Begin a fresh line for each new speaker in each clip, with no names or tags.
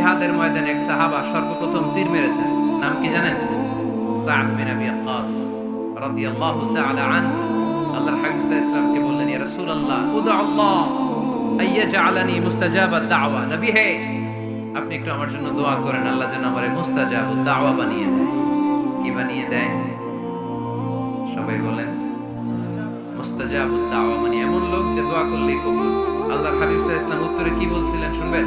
জিহাদের ময়দানে এক সাহাবা সর্বপ্রথম তীর মেরেছেন নাম কি জানেন? সাদ বিন আবি ওয়াক্কাস রাদিয়াল্লাহু তাআলা আল্লাহর হাবিব সাল্লাল্লাহু আলাইহি বললেন, ইয়া রাসূলুল্লাহ উদা আল্লাহ দাওয়া নবী, হে, আপনি একটু আমার জন্য দোয়া করেন, আল্লাহ যেন আমারে দাওয়া বানিয়ে দেয়। কি বানিয়ে দেয়? সবাই বলেন মুস্তাজাবুদ দাওয়া মানে এমন লোক যে দোয়া করলেই কবুল। আল্লাহর হাবিব সাল্লাল্লাহু আলাইহি উত্তরে কি বলছিলেন শুনবেন?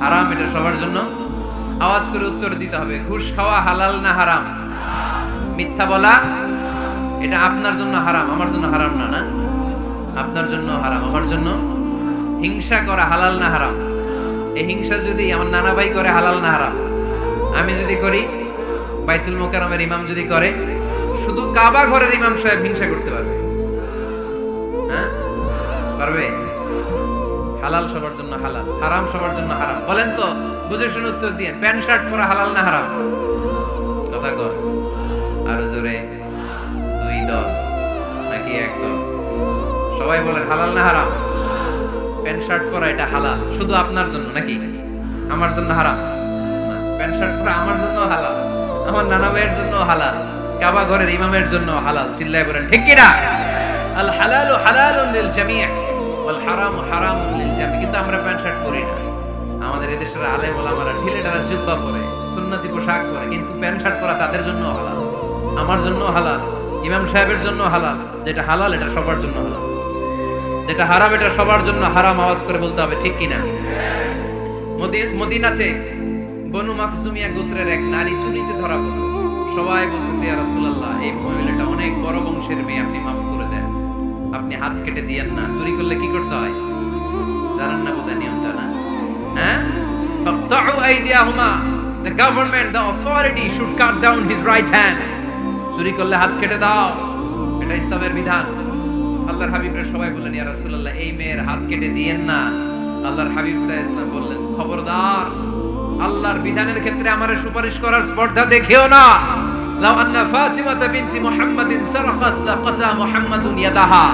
হারাম এটা সবার জন্য। আওয়াজ করে উত্তর দিতে হবে, ঘুষ খাওয়া হালাল না হারাম? মিথ্যা বলা, এটা আপনার জন্য হারাম, আমার জন্য হারাম না না? আপনার জন্য হারাম, আমার জন্য? হিংসা করা হালাল না হারাম? এই হিংসা যদি আমার নানা ভাই করে, হালাল না হারাম? আমি যদি করি, বাইতুল মোকারমের ইমাম যদি করে, শুধু কাবা ঘরের ইমাম সাহেব হিংসা করতে পারবে। হ্যাঁ? পারবে? হালাল সবার জন্য হালাল, হারাম সবার জন্য হারাম। বলেন তো, বুঝে শুনে উত্তর দিয়ে, প্যান্ট, শার্ট পরা হালাল না হারাম? কথা কর আরও জোরে, দুই দল, নাকি এক দল? সবাই বলেন, হালাল না হারাম? প্যান্ট, শার্ট পরা এটা হালাল, শুধু আপনার জন্য নাকি? আমার জন্য হারাম? প্যান্ট, শার্ট পরা আমার জন্য হালাল, আমার নানা ভাইয়ের জন্য হালাল, কাবা ঘরের ইমামের জন্য হালাল, চিল্লায় বলেন, ঠিক কিনা? আল হালালু হালালুন লিল জামি' হারামু জামি' কিন্তু আমরা প্যান্ট শার্ট না। আমাদের এদেশের ঢিলে জুব্বা পরে, সুন্নতি পোশাক পরে, কিন্তু প্যান্ট শার্ট পরা তাদের জন্য হালাল, আমার জন্য হালাল, ইমাম সাহেবের জন্য হালাল, যেটা হালাল এটা সবার জন্য হালাল। যেটা হারাম এটা সবার জন্য হারাম আওয়াজ করে বলতে হবে, ঠিক কিনা? মদি- মদিনাতে বনু মাকসুমিয়া গোত্রের এক নারী চুরিতে ধরা পড়ল। সবাই বলতেছে, ইয়া রাসূলুল্লাহ, এই মহিলাটা অনেক বড় বংশের মেয়ে, আপনি মাফ আপনি হাত কেটে দিয়েন না। চুরি করলে কি করতে হয়? জানেন না বোধহয় নিয়মটা না? হ্যাঁ? চুরি করলে হাত কেটে দাও। এটা ইসলামের বিধান। আল্লাহর হাবিবরা সবাই বললেন, ইয়া রাসূলুল্লাহ, এই মেয়ের হাত কেটে দিয়েন না। আল্লাহর হাবিব বললেন, খবরদার, আল্লাহর বিধানের ক্ষেত্রে আমারে সুপারিশ করার স্পর্ধা দেখিও না। লাউ আন্না ফাতিমাতা বিনতি মুহাম্মাদিন লাকাতা মুহাম্মাদুন ইয়াদাহা।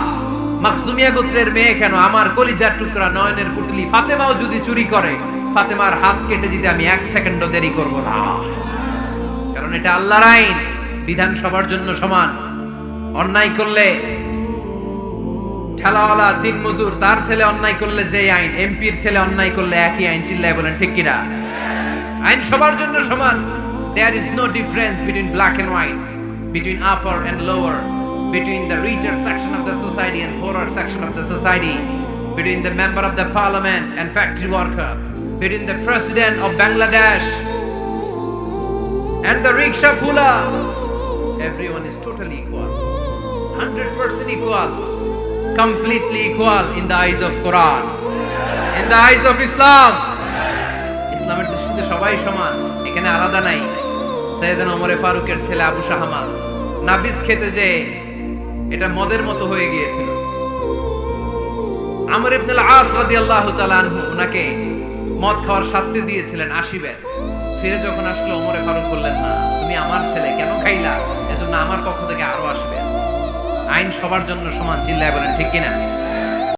মাখসুমিয়া গোত্রের মেয়ে কেন? আমার কলিজার টুকরা নয়নের পুটলি। ফাতেমাও যদি চুরি করে, ফাতেমার হাত কেটে দিতে আমি এক সেকেন্ডও দেরি করব না। কারণ এটা আল্লাহর আইন। বিধান সবার জন্য সমান। অন্যায় করলে ঠেলাওয়ালা দিন মজুর, তার ছেলে অন্যায় করলে যে আইন, এমপির ছেলে অন্যায় করলে একই আইন, চিল্লায় বলেন, ঠিক কিনা? আইন সবার জন্য সমান। There is no difference between black and white between upper and lower between the richer section of the society and poorer section of the society, between the member of the parliament and factory worker, between the president of Bangladesh and the rickshaw puller. Everyone is totally equal, 100% equal, completely equal in the eyes of Quran, in the eyes of Islam. ইসলামের দৃষ্টিতে সবাই সমান এখানে আলাদা নাই সৈয়দান ওমরে ফারুকের ছেলে আবু শাহামা নাবিস খেতে যে এটা মদের মতো হয়ে গিয়েছিল। আমর ইবনুল আস রাদিয়াল্লাহু তাআলা আনহু ওনাকে মদ খাওয়ার শাস্তি দিয়েছিলেন আশি বের ফিরে যখন আসলো, ওমরে ফারুক বললেন না তুমি আমার ছেলে কেন খাইলা? এজন্য আমার পক্ষ থেকে আরও আসবে আইন সবার জন্য সমান, চিল্লায় বলেন, ঠিক কিনা?